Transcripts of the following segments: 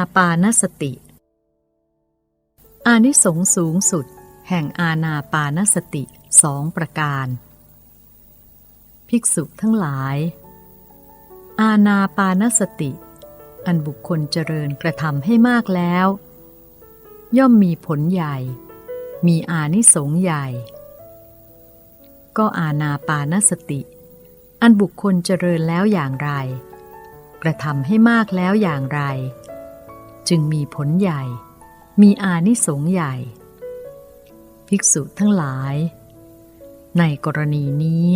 อาณาปานสติ อานิสงส์สูงสุด แห่งอาณาปานสติสองประการ ภิกษุทั้งหลาย อาณาปานสติ อันบุคคลเจริญกระทำให้มากแล้ว ย่อมมีผลใหญ่ มีอานิสงส์ใหญ่ ก็อาณาปานสติ อันบุคคลเจริญแล้วอย่างไรกระทำให้มากแล้วอย่างไร จึงมีผลใหญ่ มีอานิสงส์ใหญ่ ภิกษุทั้งหลาย ในกรณีนี้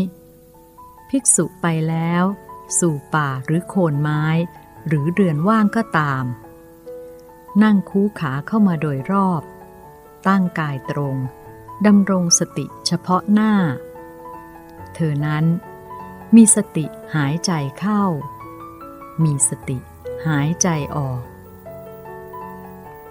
ภิกษุไปแล้ว สู่ป่าหรือโคนไม้ หรือเรือนว่างก็ตาม นั่งคูขาเข้ามาโดยรอบ ตั้งกายตรงดำรงสติเฉพาะหน้า เธอนั้นมีสติหายใจเข้า มีสติหายใจออก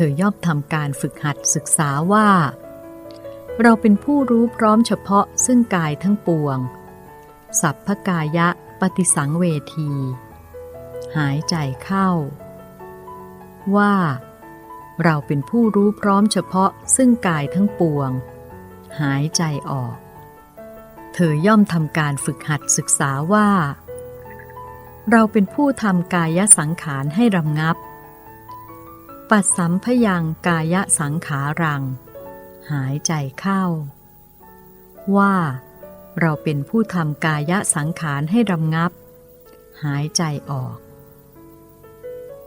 เธอย่อมทำการฝึกหัดศึกษาว่า เราเป็นผู้รู้พร้อมเฉพาะซึ่งกายทั้งปวง สัพพกายะปฏิสังเวที หายใจเข้า ว่า เราเป็นผู้รู้พร้อมเฉพาะซึ่งกายทั้งปวง หายใจออก เธอย่อมทำการฝึกหัดศึกษาว่า เราเป็นผู้ทำกายสังขารให้รำงับ ปัสสัมพยังกายสังขารัง หายใจเข้า ว่า เราเป็นผู้ทำกายสังขารให้รำงับ หายใจออก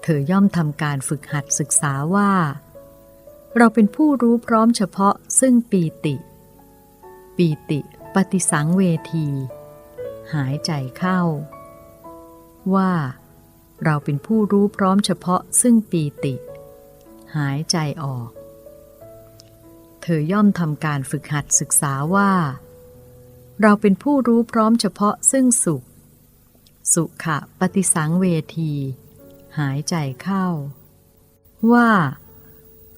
เธอย่อมทำการฝึกหัดศึกษาว่า เราเป็นผู้รู้พร้อมเฉพาะซึ่งปีติ ปีติปฏิสังเวที หายใจเข้า ว่า เราเป็นผู้รู้พร้อมเฉพาะซึ่งปีติ หายใจออก เธอย่อมทำการฝึกหัดศึกษาว่า เราเป็นผู้รู้พร้อมเฉพาะซึ่งสุข สุขะปฏิสังเวที หายใจเข้า ว่า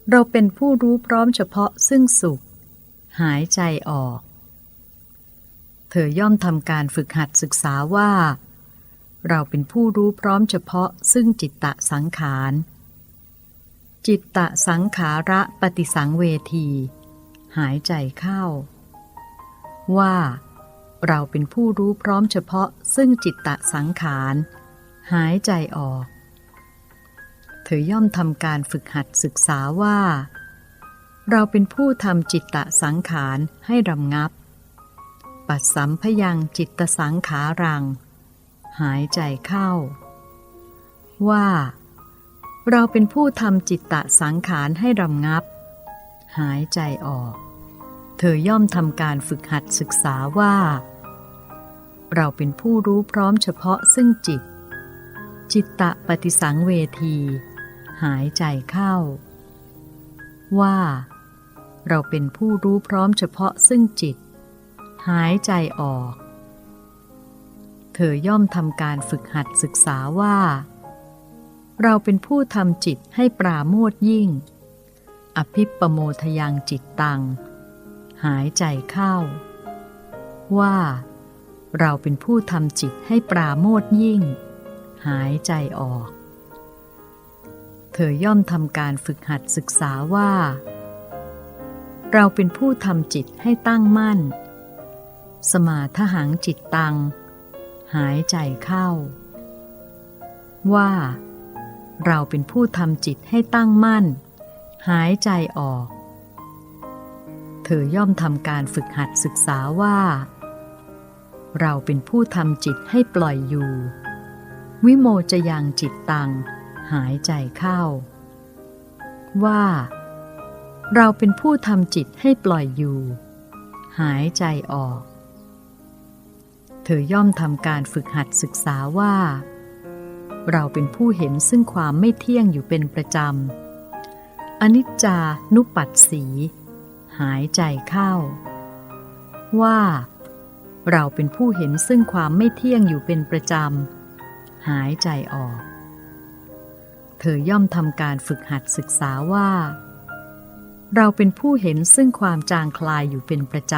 เราเป็นผู้รู้พร้อมเฉพาะซึ่งสุข หายใจออก เธอย่อมทำการฝึกหัดศึกษาว่า เราเป็นผู้รู้พร้อมเฉพาะซึ่งจิตตะสังขาร จิตตะสังขาระปฏิสังเวที หายใจเข้า ว่า เราเป็นผู้รู้พร้อมเฉพาะซึ่งจิตตะสังขาร หายใจออก เธอย่อมทำการฝึกหัดศึกษาว่า เราเป็นผู้ทำจิตตะสังขารให้รำงับ ปัสสัมพยังจิตตสังขารัง หายใจเข้า ว่า เราเป็นผู้ทำจิตตะสังขารให้รำงับ หายใจออก เธอย่อมทำการฝึกหัดศึกษาว่า เราเป็นผู้รู้พร้อมเฉพาะซึ่งจิต จิตตะปฏิสังเวที หายใจเข้า ว่า เราเป็นผู้รู้พร้อมเฉพาะซึ่งจิต หายใจออก เธอย่อมทำการฝึกหัดศึกษาว่า เราเป็นผู้ทำจิตให้ปราโมทยิ่ง อภิปโมทยังจิตตัง หายใจเข้า ว่า เราเป็นผู้ทำจิตให้ปราโมทยิ่ง หายใจออก เธอย่อมทำการฝึกหัดศึกษาว่า เราเป็นผู้ทำจิตให้ตั้งมั่น สมาทหังจิตตัง หายใจเข้า ว่า เราเป็นผู้ทำจิตให้ตั้งมั่น หายใจออก เธอย่อมทำการฝึกหัดศึกษาว่า เราเป็นผู้ทำจิตให้ปล่อยอยู่ วิโมจะยังจิตตัง หายใจเข้า ว่า เราเป็นผู้ทำจิตให้ปล่อยอยู่ หายใจออก เธอย่อมทำการฝึกหัดศึกษาว่า เราเป็นผู้เห็นซึ่งความไม่เที่ยงอยู่เป็นประจำ อนิจจานุปัสสี หายใจเข้า ว่า เราเป็นผู้เห็นซึ่งความไม่เที่ยงอยู่เป็นประจำ หายใจออก เธอย่อมทำการฝึกหัดศึกษาว่า เราเป็นผู้เห็นซึ่งความจางคลายอยู่เป็นประจ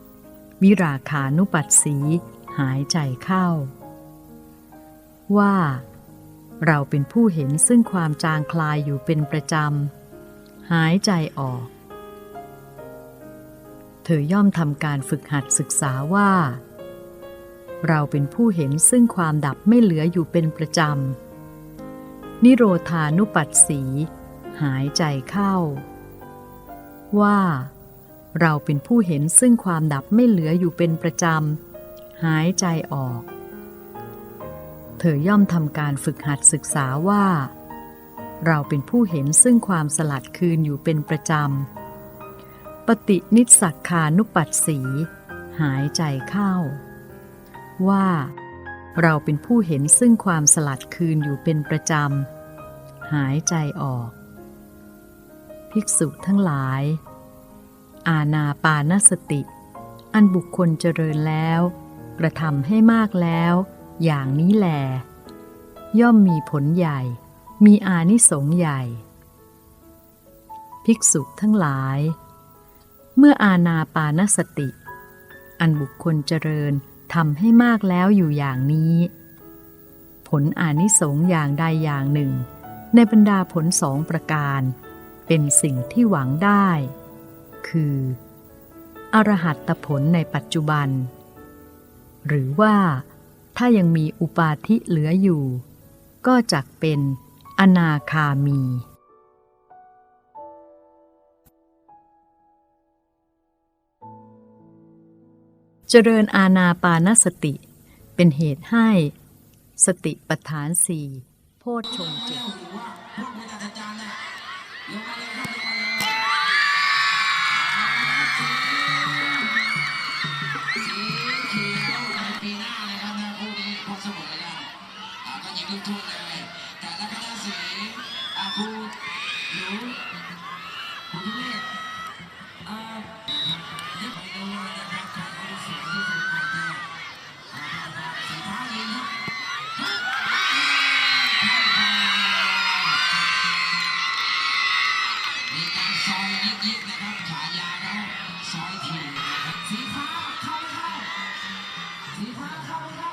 ำ วิราคานุปัสสี หายใจเข้าว่า เราเป็นผู้เห็นซึ่งความจางคลายอยู่เป็นประจำ หายใจออก เธอย่อมทำการฝึกหัดศึกษาว่า เราเป็นผู้เห็นซึ่งความดับไม่เหลืออยู่เป็นประจำ นิโรธานุปัสสี หายใจเข้า ว่า เราเป็นผู้เห็นซึ่งความดับไม่เหลืออยู่เป็นประจำ หายใจออก เธอย่อมทำการฝึกหัดศึกษาว่า เราเป็นผู้เห็นซึ่งความสลัดคืนอยู่เป็นประจำ ปฏินิสักคานุปัสสี หายใจเข้า ว่าเราเป็นผู้เห็นซึ่งความสลัดคืนอยู่เป็นประจำ หายใจออก ภิกษุทั้งหลาย อาณาปานสติ อันบุคคลเจริญแล้ว กระทำให้มากแล้ว อย่างนี้แล ย่อมมีผลใหญ่ มีอานิสงส์ใหญ่ ภิกษุทั้งหลาย เมื่ออาณาปานสติ อันบุคคลเจริญทำให้มากแล้วอยู่อย่างนี้ ผลอานิสงส์อย่างใดอย่างหนึ่ง ในบรรดาผลสองประการ เป็นสิ่งที่หวังได้ คือ อรหัตตผลในปัจจุบัน หรือว่า ถ้ายังมีอุปาทิเหลืออยู่ ก็จักเป็นอนาคามี เจริญอาณาปานสติ เป็นเหตุให้ สติปทานสี่โพชฌงค์เจ็ด ซอยยิกๆนะครับฉายาเขาซอยถี่นะครับสีฟ้าเข้าไม่เข้าสีฟ้าเข้าไม่เข้า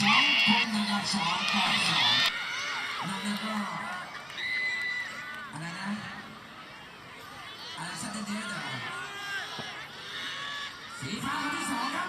สองคนนะครับสองต่อสองนั่นแล้วก็อะไรนะอะไรสักเด็ดๆเหรอ สีฟ้าคนที่สองครับ